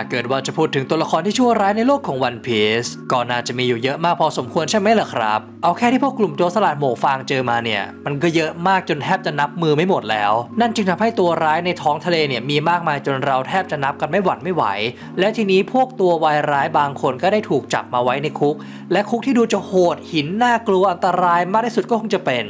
าเกิดว่าจะพูดถึงตัวละครที่ชั่วร้ายในโลกของวันพีซก็น่าจะมีอยู่เยอะมากพอสมควรใช่ไหมล่ะครับ เอาแค่ที่พวกกลุ่มโจรสลัดหมฟางเจอมาเนี่ย มันก็เยอะมากจนแทบจะนับมือไม่หมดแล้ว นั่นจึงทำให้ตัวร้ายในท้องทะเลเนี่ยมีมากมายจนเราแทบจะนับกันไม่หวัดไม่ไหว และทีนี้พวกตัววายร้ายบางคนก็ได้ถูกจับมาไว้ในคุก และคุกที่ดูจะโหดหินน่ากลัวอันตรายมากที่สุดก็คงจะเป็น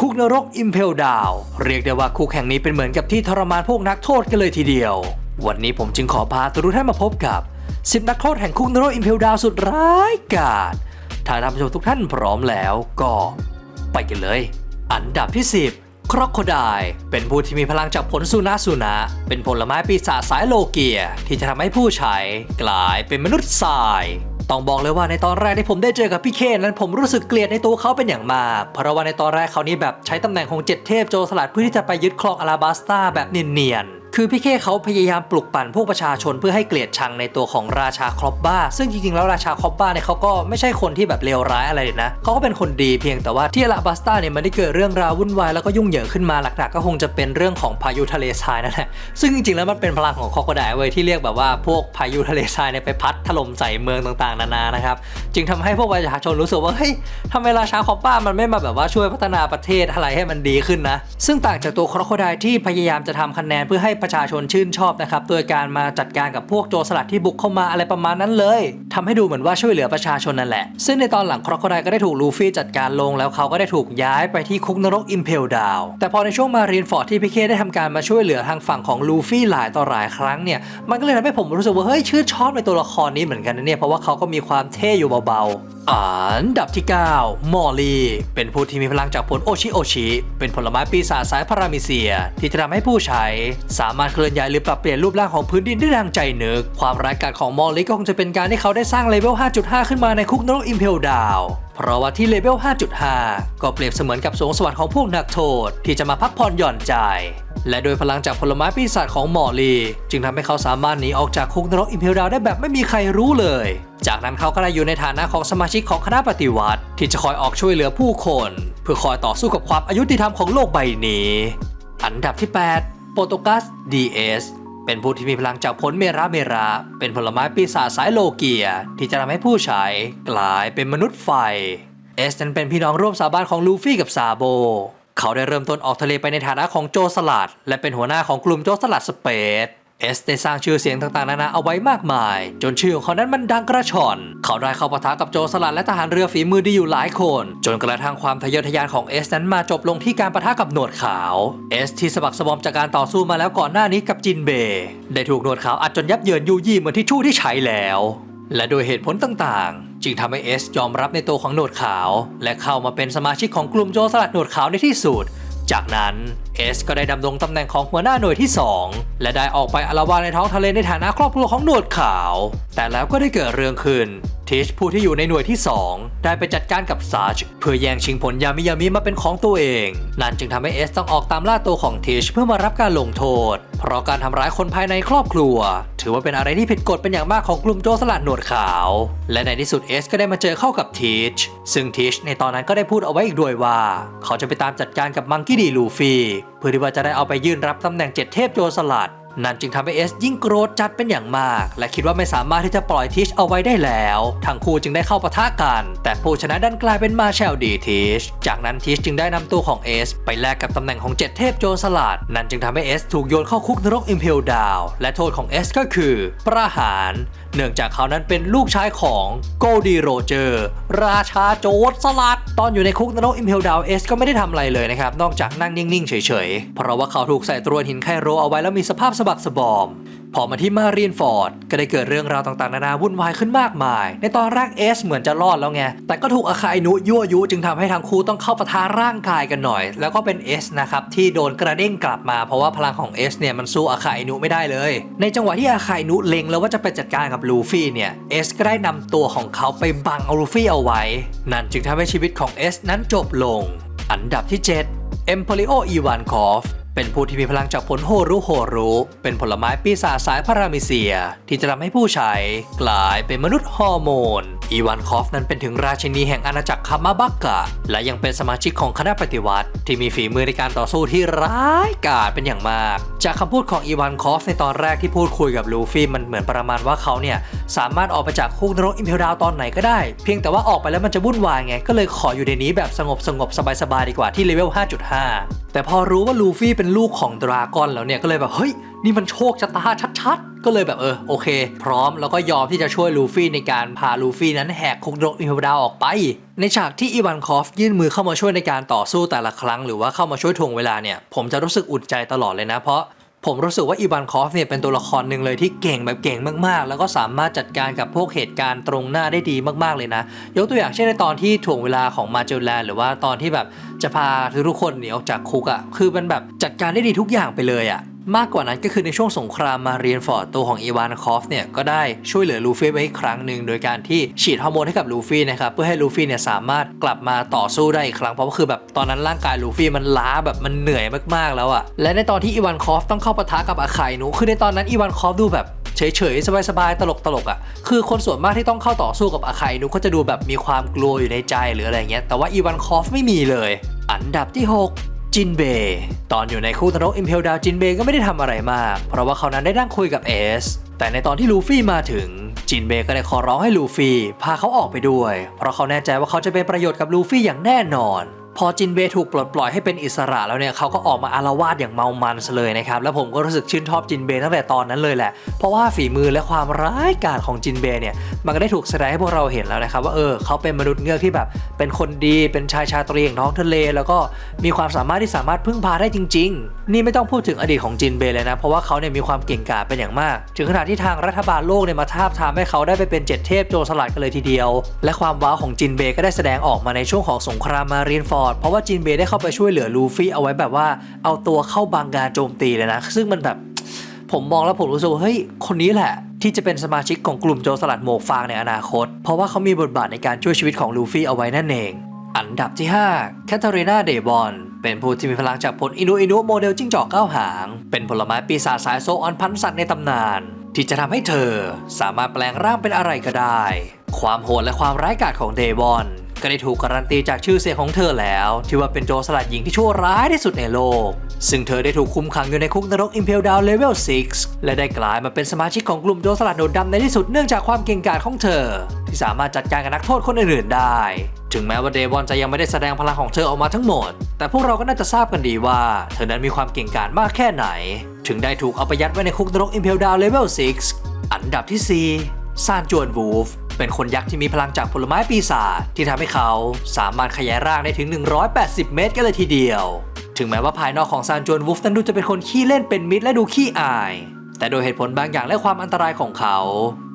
คุกนรกอิมเพลดาวเรียกได้ว่าคุกแห่งนี้เป็นเหมือนกับที่ทรมานพวกนักโทษกันเลยทีเดียว วันนี้ผมจึงขอพาทุกท่านมาพบกับ 10 นักโทษแห่งคุกนรกอิมเพลดาวสุดร้ายกาจถ้าท่านผู้ชมทุกท่านพร้อมแล้วก็ ไปกันเลย อันดับที่ 10 ครอกโคดายเป็นผู้ที่มีพลังจากผลสุนาสุนะเป็นผลไม้ปีศาจสายโลเกีย ที่จะทำให้ผู้ใช้กลายเป็นมนุษย์ทรายต้องบอกเลยว่าในตอนแรกที่ผมได้เจอกับพี่เคนนั้นผมรู้สึกเกลียดในตัวเขาเป็นอย่างมาก เพราะว่าในตอนแรกเขานี่แบบใช้ตำแหน่งของเจ็ดเทพโจรสลัดเพื่อที่จะไปยึดครองอาราบัสตาแบบเนียนๆ คือพี่เคเขาพยายามปลุกปั่นพวกประชาชนเพื่อให้เกลียดชังในตัวของราชาครอบบ้า ซึ่งจริงๆแล้วราชาครอบบ้าเนี่ยเขาก็ไม่ใช่คนที่แบบเลวร้ายอะไรเลยนะเขาก็เป็นคนดีเพียงแต่ว่าที่อาบัสตาเนี่ยมันได้เกิดเรื่องราววุ่นวายแล้วก็ยุ่งเหยิงขึ้นมาหลักๆ ก็คงจะเป็นเรื่องของพายุทะเลทรายนั่นแหละซึ่งจริงๆแล้วมันเป็นพลังของคอกระดาเว้ยที่เรียกแบบว่าพวกพายุทะเลทรายเนี่ยไปพัดถล่มใส่เมืองต่างๆ นานานะครับจึงทำให้พวกประชาชนรู้สึกว่าเฮ้ยทำไมราชาครอบบ้ามันไม่มาแบบว่าช่วยพัฒนาประเทศอะไรให้มันดีขึ้นนะซึ่งต่างจากตัวครอกระดที่พยายามจะทำคะแนนเพื่อให้ประชาชนชื่นชอบนะครับโดยการมาจัดการกับพวกโจรสลัดที่บุกเข้ามาอะไรประมาณนั้นเลยทำให้ดูเหมือนว่าช่วยเหลือประชาชนนั่นแหละ ซึ่งในตอนหลังครอกระดก็ได้ถูกลูฟี่จัดการลงแล้วเขาก็ได้ถูกย้ายไปที่คุกนรกอิมเพลดาวแต่พอในช่วงมารีนฟอร์ดที่พี่เคได้ทำการมาช่วยเหลือทางฝั่งของลูฟี่หลายต่อหลายครั้งเนี่ยมันก็เลยทำให้ผมรู้สึกว่าเฮ้ยชื่นชอบในตัวละครนี้เหมือนกันนะเนี่ยเพราะว่าเขาก็มีความเท่อยู่เบาๆ อันดับที่ 9 มอลลี่ เป็นผู้ที่มีพลังจากผลโอชิโอชิ เป็นผลไม้ปีศาจสายพารามิเซีย ที่จะทำให้ผู้ใช้ สามารถเคลื่อนย้ายหรือปรับเปลี่ยนรูปร่างของพื้นดินได้ดังใจนึก ความร้ายกาจของมอลลี่ก็คงจะเป็นการที่เขาได้สร้างเลเวล 5.5 ขึ้นมาในคุกนรกอิมเพลดาว เพราะว่าที่เลเวล 5.5 ก็เปรียบเสมือนกับสวงสวรรค์ของพวกนักโทษที่จะมาพักผ่อนหย่อนใจ และโดยพลังจากผลไม้ปีศาจของหมอลี จึงทำให้เขาสามารถหนีออกจากคุกนรกอิมเพลดาได้แบบไม่มีใครรู้เลย จากนั้นเขาก็ได้อยู่ในฐานะของสมาชิกของคณะปฏิวัติ ที่จะคอยออกช่วยเหลือผู้คน เพื่อคอยต่อสู้กับความอายุติธรรมของโลกใบนี้ อันดับที่ 8 โปรโตกัส DS เป็นผู้ที่มีพลังจากผลเมราเมรา เป็นผลไม้ปีศาจสายโลเกีย ที่จะทำให้ผู้ใช้กลายเป็นมนุษย์ไฟ เอสนั้นเป็นพี่น้องร่วมสาบานของลูฟี่กับซาโบ เขาได้เริ่มต้นออกทะเลไปในฐานะของโจสลัด และเป็นหัวหน้าของกลุ่มโจสลัดสเปซ เอสได้สร้างชื่อเสียงต่างๆ นานาเอาไว้มากมาย จนชื่อของเขานั้นมันดังกระชอน เขาได้เข้าปะทะกับโจรสลัดและทหารเรือฝีมือดีอยู่หลายคน จนกระทั่งความทะเยอทะยานของเอสนั้นมาจบลงที่การปะทะกับหนวดขาวเอสที่สะบักสะบอมจากการต่อสู้มาแล้วก่อนหน้านี้กับจินเบย์ได้ถูกหนวดขาวอัดจนยับเยินยูยี่เหมือนที่ชู่ที่ใช้แล้ว และโดยเหตุผลต่างๆ จึงทำให้เอสยอมรับในตัวของหนวดขาว และเข้ามาเป็นสมาชิกของกลุ่มโจรสลัดหนวดขาวในที่สุด จากนั้นเอสก็ได้ดำรงตำแหน่งของหัวหน้าหน่วยที่ 2 และได้ออกไปอารวาในท้องทะเลในฐานะครอบครัวของหนวดขาว แต่แล้วก็ได้เกิดเรื่องขึ้นทิชผู้ที่อยู่ในหน่วยที่ 2 ได้ไปจัดการกับซัชเพื่อแย่งชิงผลยามิยามิมาเป็นของตัวเอง นั่นจึงทำให้เอสต้องออกตามล่าตัวของทิชเพื่อมารับการลงโทษเพราะการทำร้ายคนภายในครอบครัว ถือว่าเป็นอะไรที่ผิดกฎเป็นอย่างมากของกลุ่มโจรสลัดหนวดขาว และในที่สุดเอสก็ได้มาเจอเข้ากับทิชซึ่งทิชในตอนนั้นก็ได้พูดเอาไว้อีกด้วยว่า เขาจะไปตามจัดการกับมังกี้ดีลูฟี่เพื่อที่ว่าจะได้เอาไปยื่นรับตำแหน่งเจ็ดเทพโจรสลัด นั่นจึงทำให้เอสยิ่งโกรธจัดเป็นอย่างมาก และคิดว่าไม่สามารถที่จะปล่อยทิชเอาไว้ได้แล้ว ทั้งคู่จึงได้เข้าปะทะกัน แต่ผู้ชนะดันกลายเป็นมาแชลดีทิชจากนั้นทิชจึงได้นำตัวของเอสไปแลกกับตำแหน่งของเจ็ดเทพโจรสลัด นั่นจึงทำให้เอสถูกโยนเข้าคุกนรกอิมเพลดาวและโทษของเอสก็คือ ประหาร เนื่องจากเขานั้นเป็นลูกชายของโกดีโรเจอร์ ราชาโจรสลัด ตอนอยู่ในคุกนรกอิมเพลดาวเอสก็ไม่ได้ทำอะไรเลยนะครับนอกจากนั่งนิ่งๆเฉยๆเพราะว่าเขาถูกใส่ตรวนหินไคโรเอาไว้แล้วมีสภาพสบักสบอม พอมาที่มาเรียนฟอร์ด ก็ได้เกิดเรื่องราวต่างๆ นานาวุ่นวายขึ้นมากมาย ในตอนแรกเอสเหมือนจะรอดแล้วไง แต่ก็ถูกอาคาอินุยั่วยุจึงทำให้ทั้งคู่ต้องเข้าปะทะร่างกายกันหน่อย แล้วก็เป็นเอสนะครับที่โดนกระเด้งกลับมาเพราะว่าพลังของเอสเนี่ยมันสู้อาคาอินุไม่ได้เลย ในจังหวะที่อาคาอินุเล็งแล้วว่าจะไปจัดการกับลูฟี่เนี่ยเอสก็ได้นำตัวของเขาไปบังลูฟี่เอาไว้ นั่นจึงทำให้ชีวิตของเอสนั้นจบลง อันดับที่7เอ็มโพลิโออีวานคอฟ เป็นผู้ที่มีพลังจากผลโฮรุโฮรุ เป็นผลไม้ปีศาจสายพารามิเซีย ที่จะทำให้ผู้ใช้กลายเป็นมนุษย์ฮอร์โมน อีวานคอฟนั้นเป็นถึงราชินีแห่งอาณาจักรคามาบักกะ และยังเป็นสมาชิกของคณะปฏิวัติ ที่มีฝีมือในการต่อสู้ที่ร้ายกาจเป็นอย่างมาก จากคำพูดของอีวานคอฟในตอนแรกที่พูดคุยกับลูฟี่มันเหมือนประมาณว่าเขาเนี่ยสามารถออกไปจากคุกนรกอิมเพลดาวตอนไหนก็ได้ เพียงแต่ว่าออกไปแล้วมันจะวุ่นวายไง ก็เลยขออยู่ในนี้แบบสงบสงบสบายๆดีกว่าที่เลเวล5.5 แต่พอรู้ว่าลูฟี่เป็นลูกของดราก้อนแล้วเนี่ยก็เลยแบบเฮ้ยนี่มันโชคชะตาชัดๆ ก็เลยแบบเออโอเค พร้อมแล้วก็ยอมที่จะช่วยลูฟี่ในการพาลูฟี่นั้นแหกคุกนรกอิมพลดาวออกไป ในฉากที่อีวานคอฟยื่นมือเข้ามาช่วยในการต่อสู้แต่ละครั้ง หรือว่าเข้ามาช่วยทวงเวลาเนี่ยผมจะรู้สึกอุ่นใจตลอดเลยนะเพราะผมรู้สึกว่าอีวานคอฟเนี่ยเป็นตัวละครหนึ่งเลยที่เก่งแบบเก่งมากๆ แล้วก็สามารถจัดการกับพวกเหตุการณ์ตรงหน้าได้ดีมากๆเลยนะ ยกตัวอย่างเช่นในตอนที่ถ่วงเวลาของมาเจลแลนหรือว่าตอนที่แบบจะพาทุกคนหนีออกจากคุกอะ่ะคือมันแบบจัดการได้ดีทุกอย่างไปเลยอะ่ะ มากกว่านั้นก็คือในช่วงสงครามมาเรียนฟอร์ดตัวของอีวานคอฟเนี่ยก็ได้ช่วยเหลือลูฟี่ไว้อีกครั้งหนึ่งโดยการที่ฉีดฮอร์โมนให้กับลูฟี่นะครับเพื่อให้ลูฟี่เนี่ยสามารถกลับมาต่อสู้ได้อีกครั้งเพราะว่าคือแบบตอนนั้นร่างกายลูฟี่มันล้าแบบมันเหนื่อยมากๆแล้วอะและในตอนที่อีวานคอฟต้องเข้าปะทะกับอาคายนุคือในตอนนั้นอีวานคอฟดูแบบเฉยๆ สบายๆ ตลกๆอะ คือคนส่วนมากที่ต้องเข้าต่อสู้กับอาคายนุก็จะดูแบบมีความกลัวอยู่ในใจหรืออะไรเงี้ย แต่ว่าอีวานคอฟไม่มีเลย อันดับที่ 6 จินเบย์ตอนอยู่ในคู่ทนกอิมเพลดาวจินเบย์ก็ไม่ได้ทำอะไรมาก เพราะว่าเขานั้นได้นั่งคุยกับเอสแต่ในตอนที่ลูฟี่มาถึงจินเบย์ก็ได้ขอร้องให้ลูฟี่พาเขาออกไปด้วย เพราะเขาแน่ใจว่าเขาจะเป็นประโยชน์กับลูฟี่อย่างแน่นอน พอจินเบย์ถูกปลดปล่อยให้เป็นอิสระแล้วเนี่ยเขาก็ออกมาอารวาสอย่างเมามันเลยนะครับแล้วผมก็รู้สึกชื่นชอบจินเบย์ตั้งแต่ตอนนั้นเลยแหละ เพราะว่าฝีมือและความร้ายกาจของจินเบย์เนี่ยมันก็ได้ถูกแสดงให้พวกเราเห็นแล้วนะครับว่าเออเขาเป็นมนุษย์เงือกที่แบบเป็นคนดีเป็นชายชาตรีอย่างท้องทะเล แล้วก็มีความสามารถที่สามารถพึ่งพาได้จริง ๆ นี่ไม่ต้องพูดถึงอดีตของจินเบย์เลยนะเพราะว่าเขาเนี่ยมีความเก่งกาจเป็นอย่างมาก ถึงขนาดที่ทางรัฐบาลโลกเนี่ยมาทาบทามให้เขาได้ไปเป็นเจ็ดเทพโจรสลัดกันเลยทีเดียว และความว้าวของจินเบก็ได้แสดงออกมาในช่วงของสงครามมารีนฟอร์ด เพราะว่าจินเบย์ได้เข้าไปช่วยเหลือลูฟี่เอาไว้แบบว่าเอาตัวเข้าบางการโจมตีเลยนะ ซึ่งมันแบบผมมองแล้วผมรู้สึกว่าเฮ้ยคนนี้แหละที่จะเป็นสมาชิกของกลุ่มโจรสลัดหมกฟางในอนาคต เพราะว่าเขามีบทบาทในการช่วยชีวิตของลูฟี่เอาไว้นั่นเอง อันดับที่5แคทเธอรีนาเดบอนเป็นผู้ที่มีพลังจากผลอินุอินุโมเดลจิ้งจอกเก้าหาง เป็นผลไม้ปีศาจสายโซออนพันธสัตว์ในตำนาน ที่จะทำให้เธอสามารถแปลงร่างเป็นอะไรก็ได้ ความโหดและความร้ายกาจของเดบอน ก็ได้ถูกการันตีจากชื่อเสียงของเธอแล้ว ที่ว่าเป็นโจรสลัดหญิงที่ชั่วร้ายที่สุดในโลก ซึ่งเธอได้ถูกคุมขังอยู่ในคุกนรกอิมเพลดาวเลเวล6และได้กลายมาเป็นสมาชิกของกลุ่มโจรสลัดโดดดำในที่สุดเนื่องจากความเก่งกาจของเธอ ที่สามารถจัดการกับนักโทษคนอื่นๆได้ ถึงแม้ว่าเดวอนจะยังไม่ได้แสดงพลังของเธอออกมาทั้งหมด แต่พวกเราก็น่าจะทราบกันดีว่า เธอนั้นมีความเก่งกาจมากแค่ไหน ถึงได้ถูกเอาไปยัดไว้ในคุกนรกอิมเพลดาวเลเวล6อันดับที่ 4 ซานจวนวูฟ เป็นคนยักษ์ที่มีพลังจากผลไม้ปีศาจที่ทำให้เขาสามารถขยายร่างได้ถึง 180 เมตรกันเลยทีเดียว ถึงแม้ว่าภายนอกของซานจวนวูฟนั้นดูจะเป็นคนขี้เล่นเป็นมิตรและดูขี้อาย แต่โดยเหตุผลบางอย่างและความอันตรายของเขา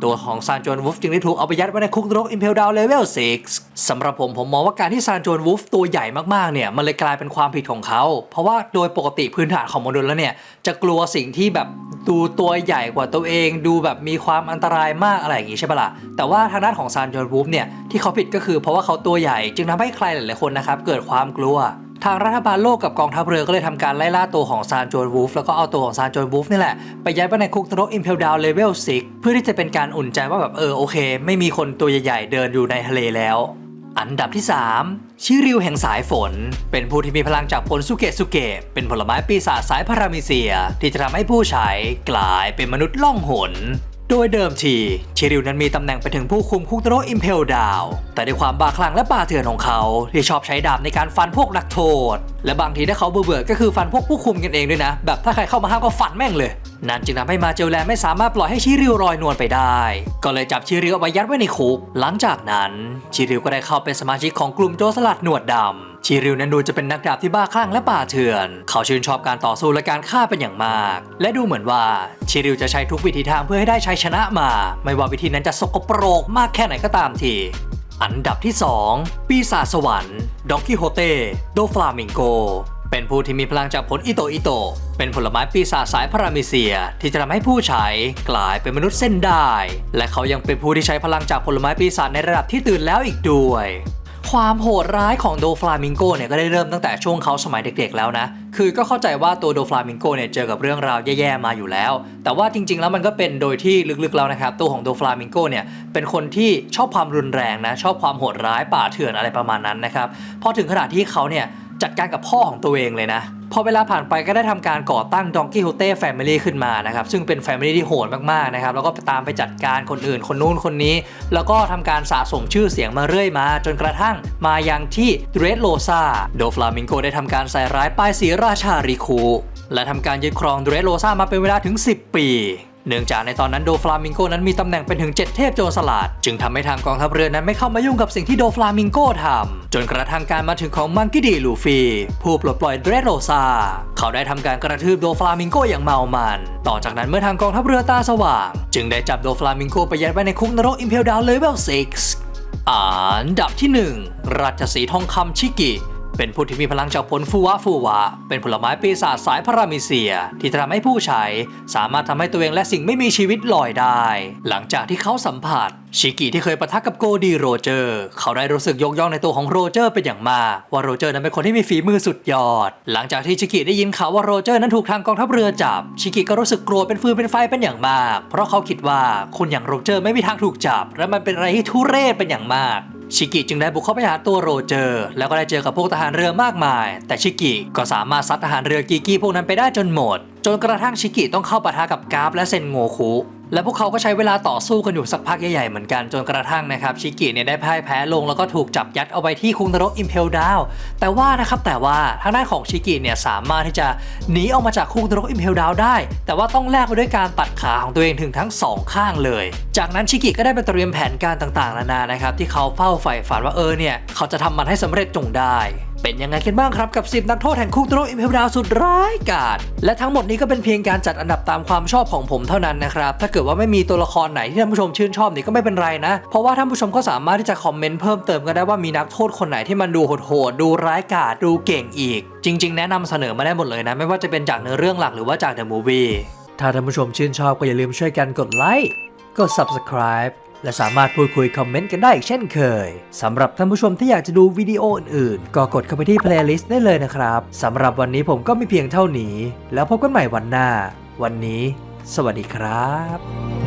ตัวของซานโจนวูฟจึงได้ถูกเอาไปยัดไว้ในคุกนรกอิมเพลดาวเลเวล 6 สำหรับผมผมมองว่าการที่ซานโจนวูฟตัวใหญ่มากๆเนี่ยมันเลยกลายเป็นความผิดของเขา เพราะว่าโดยปกติพื้นฐานของมนุษย์แล้วเนี่ยจะกลัวสิ่งที่แบบ ดูตัวใหญ่กว่าตัวเอง ดูแบบมีความอันตรายมากอะไรอย่างงี้ใช่ปะล่ะแต่ว่าทางด้านของซานโจนวูฟเนี่ยที่เขาผิดก็คือเพราะว่าเขาตัวใหญ่จึงทำให้ใครหลายๆคนนะครับเกิดความกลัวทางรัฐบาลโลกกับกองทัพเรือก็เลยทำการไล่ล่าตัวของซานโจนวูฟแล้วก็เอาตัวของซานโจนวูฟนี่แหละ ไปย้ายไปในคุกนรกอิมเพลดาวเลเวล6เพื่อที่จะเป็นการอุ่นใจว่าแบบเออโอเค ไม่มีคนตัวใหญ่ๆเดินอยู่ในทะเลแล้ว อันดับที่ 3 ชิริวแห่งสายฝน เป็นผู้ที่มีพลังจากผลสุเกะสุเกะ เป็นผลไม้ปีศาจสายพารามิเซีย ที่จะทำให้ผู้ใช้กลายเป็นมนุษย์ล่องหน โดยเดิมทีเชริวนั้นมีตำแหน่งไปถึงผู้คุมคุกนรอิมเพลดาว แต่ด้วยความบ้าคลั่งและป่าเถื่อนของเขา ที่ชอบใช้ดาบในการฟันพวกนักโทษ และบางทีถ้าเขาเบื่อๆก็คือฟันพวกผู้คุมกันเองด้วยนะ แบบถ้าใครเข้ามาห้ามก็ฟันแม่งเลย นั่นจึงทำให้มาเจลแลไม่สามารถปล่อยให้ชิริวลอยนวลไปได้ ก็เลยจับชิริวเอาไปยัดไว้ในคุก หลังจากนั้นชิริวก็ได้เข้าเป็นสมาชิกของกลุ่มโจรสลัดหนวดดำ ชิริวนั้นดูจะเป็นนักดาบที่บ้าคลั่งและป่าเถื่อน เขาชื่นชอบการต่อสู้และการฆ่าเป็นอย่างมาก และดูเหมือนว่าชิริวจะใช้ทุกวิธีทางเพื่อให้ได้ชัยชนะมา ไม่ว่าวิธีนั้นจะสกปรกมากแค่ไหนก็ตามทีอันดับที่ 2 ปีศาจสวรรค์ด็อกกิโฮเต้โดฟลามิงโก เป็นผู้ที่มีพลังจากผลอิโตอิโต เป็นผลไม้ปีศาจสายพารามิเซีย ที่จะทำให้ผู้ใช้กลายเป็นมนุษย์เส้นได้ และเขายังเป็นผู้ที่ใช้พลังจากผลไม้ปีศาจในระดับที่ตื่นแล้วอีกด้วย ความโหดร้ายของโดฟลามิงโกเนี่ยก็ได้เริ่มตั้งแต่ช่วงเขาสมัยเด็กๆแล้วนะ คือก็เข้าใจว่าตัวโดฟลามิงโกเนี่ยเจอกับเรื่องราวแย่ๆมาอยู่แล้ว แต่ว่าจริง ๆ แล้วมันก็เป็นโดยที่ลึกๆแล้วนะครับตัวของโดฟลามิงโกเนี่ยเป็นคนที่ชอบความรุนแรงนะชอบความโหดร้ายป่าเถื่อนอะไรประมาณนั้นนะครับพอถึงขนาดที่เขาเนี่ย จัดการกับพ่อของตัวเองเลยนะ พอเวลาผ่านไปก็ได้ทำการก่อตั้ง Don Quixote Family ขึ้นมานะครับ ซึ่งเป็น Family ที่โหดมากๆนะครับ แล้วก็ตามไปจัดการคนอื่นคนนู้นคนนี้ แล้วก็ทำการสะสมชื่อเสียงมาเรื่อยมา จนกระทั่งมายังที่เดรสโลซาโดฟลามิงโกได้ทำการใส่ร้ายป้ายสีราชาริคูและทำการยึดครองเดรสโลซามาเป็นเวลาถึง 10 ปี เนื่องจากในตอนนั้นโดฟลามิงโกนั้นมีตำแหน่งเป็นถึง 7 เทพโจรสลัด จึงทำให้ทางกองทัพเรือนั้นไม่เข้ามายุ่งกับสิ่งที่โดฟลามิงโกทำจนกระทั่งการมาถึงของมังกี้ดีลูฟี่ผู้ปลดปล่อยเดรสโรซาเขาได้ทำการกระทืบโดฟลามิงโกอย่างเมามัน ต่อจากนั้นเมื่อทางกองทัพเรือตาสว่าง จึงได้จับโดฟลามิงโกไปยัดไว้ในคุกนรกอิมเพลดาวเลเวล6อันดับที่ 1 ราชสีทองคำชิกิ เป็นผู้ที่มีพลังจากผลฟูวะฟูวะ เป็นผลไม้ปีศาจสายพารามิเซีย ที่จะทำให้ผู้ใช้ สามารถทำให้ตัวเองและสิ่งไม่มีชีวิตลอยได้ หลังจากที่เขาสัมผัส ชิกิที่เคยปะทะกับโกดีโรเจอร์ เขาได้รู้สึกยกย่องในตัวของโรเจอร์เป็นอย่างมาก ว่าโรเจอร์นั้นเป็นคนที่มีฝีมือสุดยอด หลังจากที่ชิกิได้ยินข่าวว่าโรเจอร์นั้นถูกทางกองทัพเรือจับ ชิกิก็รู้สึกกลัวเป็นฟืนเป็นไฟเป็นอย่างมาก เพราะเขาคิดว่าคนอย่างโรเจอร์ไม่มีทางถูกจับ และมันเป็นอะไรที่ทุเรศเป็นอย่างมาก ชิกิจึงได้บุกเข้าไปหาตัวโรเจอร์ แล้วก็ได้เจอกับพวกทหารเรือมากมาย แต่ชิกิก็สามารถซัดทหารเรือกีกี้พวกนั้นไปได้จนหมด จนกระทั่งชิกิต้องเข้าปะทะกับกราฟและเซนโงคุ และพวกเขาก็ใช้เวลาต่อสู้กันอยู่สักพักใหญ่ๆเหมือนกันจนกระทั่งนะครับชิกิเนี่ยได้พ่ายแพ้ลงแล้วก็ถูกจับยัดเอาไว้ที่คุกนรกอิมเพลดาวแต่ว่านะครับแต่ว่าทางด้านของชิกิเนี่ยสามารถที่จะหนีออกมาจากคุกนรกอิมเพลดาวได้ แต่ว่าต้องแลกไปด้วยการตัดขาของตัวเองถึงทั้งสองข้างเลย จากนั้นชิกิก็ได้ไปเตรียมแผนการต่างๆนานานะครับที่เขาเฝ้าใฝ่ฝันว่าเออเนี่ยเขาจะทำมันให้สำเร็จจงได้ เป็นยังไงกันบ้างครับกับ 10 นักโทษแห่งคุกตโรอิมเพลดาวสุดร้ายกาจและทั้งหมดนี้ก็เป็นเพียงการจัดอันดับตามความชอบของผมเท่านั้นนะครับถ้าเกิดว่าไม่มีตัวละครไหนที่ท่านผู้ชมชื่นชอบนี่ก็ไม่เป็นไรนะ เพราะว่าท่านผู้ชมก็สามารถที่จะคอมเมนต์เพิ่มเติมก็ได้ว่ามีนักโทษคนไหนที่มันดูโหดๆดูร้ายกาจดูเก่งอีก จริง ๆ แนะนำเสนอมาได้หมดเลยนะ ไม่ว่าจะเป็นจากเนื้อเรื่องหลักหรือว่าจาก The Movie ถ้าท่านผู้ชมชื่นชอบก็อย่าลืมช่วยกันกดไลค์กด subscribe และสามารถพูดคุยคอมเมนต์กันได้อีกเช่นเคยสำหรับท่านผู้ชมที่อยากจะดูวิดีโออื่นๆ ก็กดเข้าไปที่เพลย์ลิสต์ได้เลยนะครับสำหรับวันนี้ผมก็มีเพียงเท่านี้ แล้วพบกันใหม่วันหน้า วันนี้ สวัสดีครับ